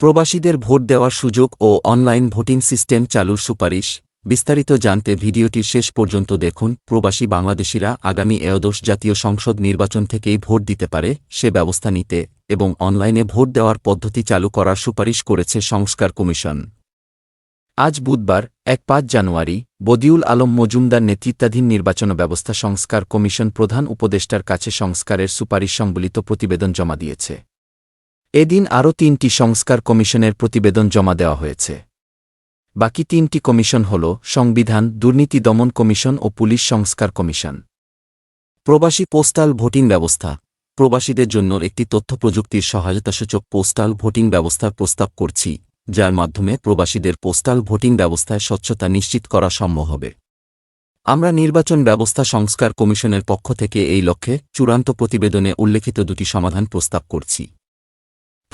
প্রবাসীদের ভোট দেওয়ার সুযোগ ও অনলাইন ভোটিং সিস্টেম চালুর সুপারিশ। বিস্তারিত জানতে ভিডিওটির শেষ পর্যন্ত দেখুন। প্রবাসী বাংলাদেশিরা আগামী এয়দোষ জাতীয় সংসদ নির্বাচন থেকেই ভোট দিতে পারে, সে ব্যবস্থা নিতে এবং অনলাইনে ভোট দেওয়ার পদ্ধতি চালু করার সুপারিশ করেছে সংস্কার কমিশন। আজ বুধবার, এক পাঁচ জানুয়ারি, বদিউল আলম মজুমদার নেতৃত্বাধীন নির্বাচন ব্যবস্থা সংস্কার কমিশন প্রধান উপদেষ্টার কাছে সংস্কারের সুপারিশ সম্বলিত প্রতিবেদন জমা দিয়েছে। এদিন আরও তিনটি সংস্কার কমিশনের প্রতিবেদন জমা দেওয়া হয়েছে। বাকি তিনটি কমিশন হল সংবিধান, দুর্নীতি দমন কমিশন ও পুলিশ সংস্কার কমিশন। প্রবাসী পোস্টাল ভোটিং ব্যবস্থা। প্রবাসীদের জন্য একটি তথ্য প্রযুক্তির সহায়তাসূচক পোস্টাল ভোটিং ব্যবস্থার প্রস্তাব করছি, যার মাধ্যমে প্রবাসীদের পোস্টাল ভোটিং ব্যবস্থায় স্বচ্ছতা নিশ্চিত করা সম্ভব হবে। আমরা নির্বাচন ব্যবস্থা সংস্কার কমিশনের পক্ষ থেকে এই লক্ষ্যে চূড়ান্ত প্রতিবেদনে উল্লেখিত দুটি সমাধান প্রস্তাব করছি।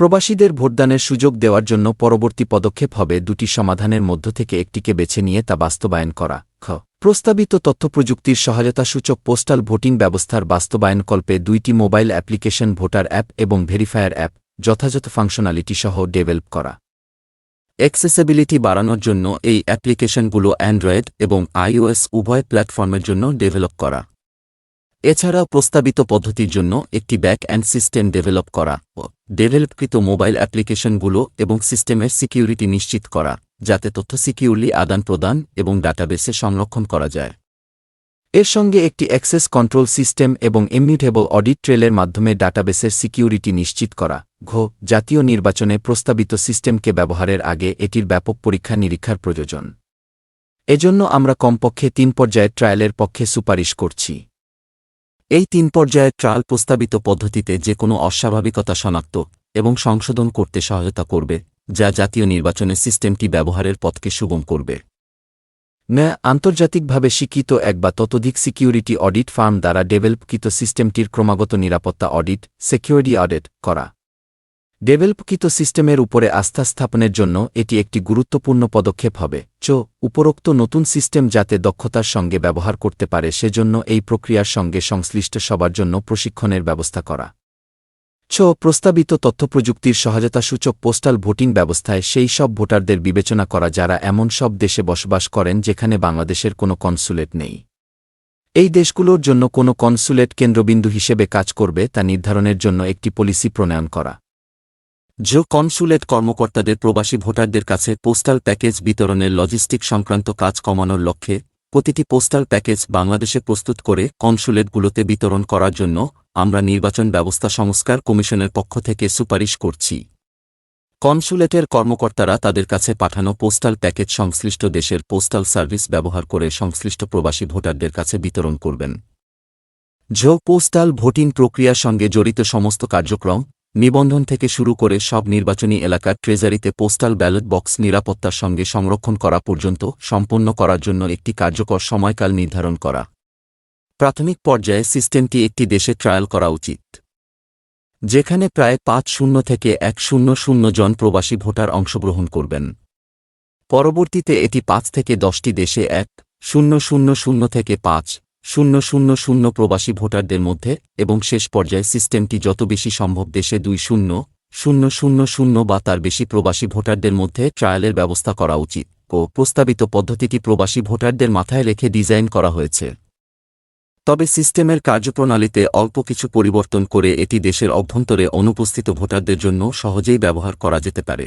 প্রবাসীদের ভোটদানের সুযোগ দেওয়ার জন্য পরবর্তী পদক্ষেপ হবে দুটি সমাধানের মধ্য থেকে একটিকে বেছে নিয়ে তা বাস্তবায়ন করা। খ। প্রস্তাবিত তথ্যপ্রযুক্তির সহায়তাসূচক পোস্টাল ভোটিং ব্যবস্থার বাস্তবায়নকল্পে দুইটি মোবাইল অ্যাপ্লিকেশন ভোটার অ্যাপ এবং ভেরিফায়ার অ্যাপ, যথাযথ ফাংশনালিটি সহ ডেভেলপ করা। অ্যাক্সেসিবিলিটি বাড়ানোর জন্য এই অ্যাপ্লিকেশনগুলো অ্যান্ড্রয়েড এবং আইওএস উভয় প্ল্যাটফর্মের জন্য ডেভেলপ করা। এছাড়াও প্রস্তাবিত পদ্ধতির জন্য একটি ব্যাক অ্যান্ড সিস্টেম ডেভেলপ করা ডেভেলপকৃত মোবাইল অ্যাপ্লিকেশনগুলো এবং সিস্টেমের সিকিউরিটি নিশ্চিত করা, যাতে তথ্য সিকিউরলি আদান প্রদান এবং ডাটাবেসে সংরক্ষণ করা যায়। এর সঙ্গে একটি অ্যাক্সেস কন্ট্রোল সিস্টেম এবং ইমিউটেবল অডিট ট্রেলের মাধ্যমে ডাটাবেসের সিকিউরিটি নিশ্চিত করা, ঘো, জাতীয় নির্বাচনে প্রস্তাবিত সিস্টেমকে ব্যবহারের আগে এটির ব্যাপক পরীক্ষা নিরীক্ষার প্রয়োজন। এজন্য আমরা কমপক্ষে তিন পর্যায়ের ট্রায়ালের পক্ষে সুপারিশ করছি। এই তিন পর্যায়ের ট্রায়াল প্রস্তাবিত পদ্ধতিতে যে কোনো অস্বাভাবিকতা শনাক্ত এবং সংশোধন করতে সহায়তা করবে, যা জাতীয় নির্বাচনের সিস্টেমটি ব্যবহারের পথকে সুগম করবে। ন্যায় আন্তর্জাতিকভাবে স্বীকৃত এক বা ততোধিক সিকিউরিটি অডিট ফার্ম দ্বারা ডেভেলপকৃত সিস্টেমটির ক্রমাগত নিরাপত্তা অডিট, সিকিউরিটি অডিট করা। ডেভেলপকৃত সিস্টেমের উপরে আস্থা স্থাপনের জন্য এটি একটি গুরুত্বপূর্ণ পদক্ষেপ হবে। চ, উপরোক্ত নতুন সিস্টেম যাতে দক্ষতার সঙ্গে ব্যবহার করতে পারে সেজন্য এই প্রক্রিয়ার সঙ্গে সংশ্লিষ্ট সবার জন্য প্রশিক্ষণের ব্যবস্থা করা। ছ, প্রস্তাবিত তথ্যপ্রযুক্তির সহায়তাসূচক পোস্টাল ভোটিং ব্যবস্থায় সেই সব ভোটারদের বিবেচনা করা যারা এমন সব দেশে বসবাস করেন যেখানে বাংলাদেশের কোনো কনসুলেট নেই। এই দেশগুলোর জন্য কোনো কনসুলেট কেন্দ্রবিন্দু হিসেবে কাজ করবে তা নির্ধারণের জন্য একটি পলিসি প্রণয়ন করা। যে কনসুলেট কর্মকর্তাদের প্রবাসী ভোটারদের কাছে পোস্টাল প্যাকেজ বিতরণের লজিস্টিক সংক্রান্ত কাজ কমানোর লক্ষ্যে প্রতিটি পোস্টাল প্যাকেজ বাংলাদেশে প্রস্তুত করে কনসুলেটগুলোতে বিতরণ করার জন্য আমরা নির্বাচন ব্যবস্থা সংস্কার কমিশনের পক্ষ থেকে সুপারিশ করছি। কনসুলেটের কর্মকর্তারা তাদের কাছে পাঠানো পোস্টাল প্যাকেজ সংশ্লিষ্ট দেশের পোস্টাল সার্ভিস ব্যবহার করে সংশ্লিষ্ট প্রবাসী ভোটারদের কাছে বিতরণ করবেন। ঝো পোস্টাল ভোটিং প্রক্রিয়ার সঙ্গে জড়িত সমস্ত কার্যক্রম নিবন্ধন থেকে শুরু করে সব নির্বাচনী এলাকার ট্রেজারিতে পোস্টাল ব্যালট বক্স নিরাপত্তার সঙ্গে সংরক্ষণ করা পর্যন্ত সম্পন্ন করার জন্য একটি কার্যকর সময়কাল নির্ধারণ করা। প্রাথমিক পর্যায়ে সিস্টেমটি একটি দেশে ট্রায়াল করা উচিত। যেখানে প্রায় পাঁচ শূন্য থেকে এক শূন্য শূন্য জন প্রবাসী ভোটার অংশগ্রহণ করবেন। পরবর্তীতে এটি পাঁচ থেকে দশটি দেশে এক, শূন্য শূন্য শূন্য থেকে পাঁচ শূন্য শূন্য শূন্য প্রবাসী ভোটারদের মধ্যে এবং শেষ পর্যায়ে সিস্টেমটি যত বেশি সম্ভব দেশে দুই শূন্য শূন্য শূন্য শূন্য বা তার বেশি প্রবাসী ভোটারদের মধ্যে ট্রায়ালের ব্যবস্থা করা উচিত ও প্রস্তাবিত পদ্ধতিটি প্রবাসী ভোটারদের মাথায় রেখে ডিজাইন করা হয়েছে। তবে সিস্টেমের কার্যপ্রণালীতে অল্প কিছু পরিবর্তন করে এটি দেশের অভ্যন্তরে অনুপস্থিত ভোটারদের জন্য সহজেই ব্যবহার করা যেতে পারে।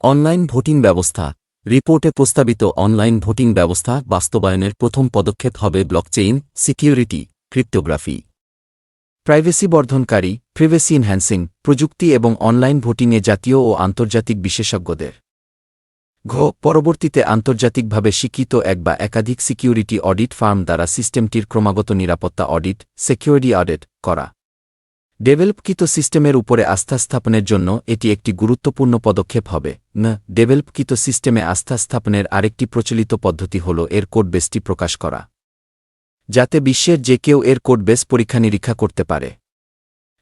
অনলাইন ভোটিং ব্যবস্থা রিপোর্টে প্রস্তাবিত অনলাইন ভোটিং ব্যবস্থা বাস্তবায়নের প্রথম পদক্ষেপ হবে ব্লকচেইন, সিকিউরিটি, ক্রিপ্টোগ্রাফি। প্রাইভেসি বর্ধনকারী, প্রিভেসি ইনহ্যান্সিং প্রযুক্তি এবং অনলাইন ভোটিংয়ে জাতীয় ও আন্তর্জাতিক বিশেষজ্ঞদের। ঘ, পরবর্তীতে আন্তর্জাতিকভাবে স্বীকৃত এক বা একাধিক সিকিউরিটি অডিট ফার্ম দ্বারা সিস্টেমটির ক্রমাগত নিরাপত্তা অডিট, সিকিউরিটি অডিট করা। ডেভেলপকৃত সিস্টেমের উপরে আস্থা স্থাপনের জন্য এটি একটি গুরুত্বপূর্ণ পদক্ষেপ হবে। ন ডেভেলপকৃত সিস্টেমে আস্থা স্থাপনের আরেকটি প্রচলিত পদ্ধতি হল এর কোডবেসটি প্রকাশ করা। যাতে বিশ্বের যে কেউ এর কোডবেস পরীক্ষা নিরীক্ষা করতে পারে।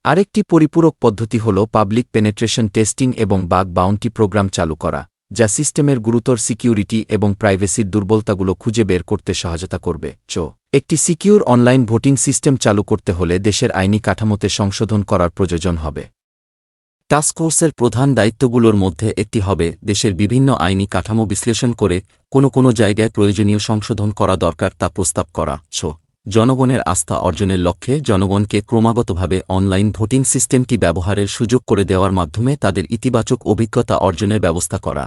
আরেকটি পরিপূরক পদ্ধতি হল পাবলিক পেনেট্রেশন টেস্টিং এবং বাগ বাউন্টি প্রোগ্রাম চালু করা, যা সিস্টেমের গুরুতর সিকিউরিটি এবং প্রাইভেসির দুর্বলতাগুলো খুঁজে বের করতে সহায়তা করবে। চ একটি সিকিউর অনলাইন ভোটিং সিস্টেম চালু করতে হলে দেশের আইনি কাঠামোতে সংশোধন করার প্রয়োজন হবে। টাস্কফোর্সের প্রধান দায়িত্বগুলোর মধ্যে একটি হবে দেশের বিভিন্ন আইনি কাঠামো বিশ্লেষণ করে কোনো কোনো জায়গায় প্রয়োজনীয় সংশোধন করা দরকার তা প্রস্তাব করা। ছ, জনগণের আস্থা অর্জনের লক্ষ্যে জনগণকে ক্রমাগতভাবে অনলাইন ভোটিং সিস্টেমটি ব্যবহারের সুযোগ করে দেওয়ার মাধ্যমে তাদের ইতিবাচক অভিজ্ঞতা অর্জনের ব্যবস্থা করা।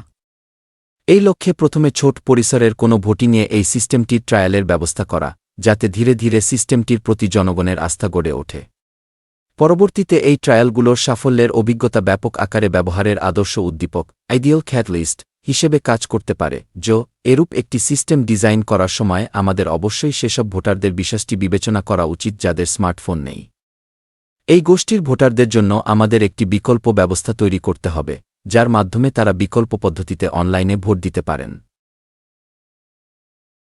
এই লক্ষ্যে প্রথমে ছোট পরিসরের কোনো ভোটিংয়ে এই সিস্টেমটি ট্রায়ালের ব্যবস্থা করা। যাতে ধীরে ধীরে সিস্টেমটির প্রতি জনগণের আস্থা গড়ে ওঠে। পরবর্তীতে এই ট্রায়ালগুলোর সাফল্যের অভিজ্ঞতা ব্যাপক আকারে ব্যবহারের আদর্শ উদ্দীপক, আইডিয়াল খ্যাটলিস্ট হিসেবে কাজ করতে পারে, যো, এরূপ একটি সিস্টেম ডিজাইন করার সময় আমাদের অবশ্যই সেসব ভোটারদের বিশ্বাসটি বিবেচনা করা উচিত যাদের স্মার্টফোন নেই। এই গোষ্ঠীর ভোটারদের জন্য আমাদের একটি বিকল্প ব্যবস্থা তৈরি করতে হবে, যার মাধ্যমে তারা বিকল্প পদ্ধতিতে অনলাইনে ভোট দিতে পারেন।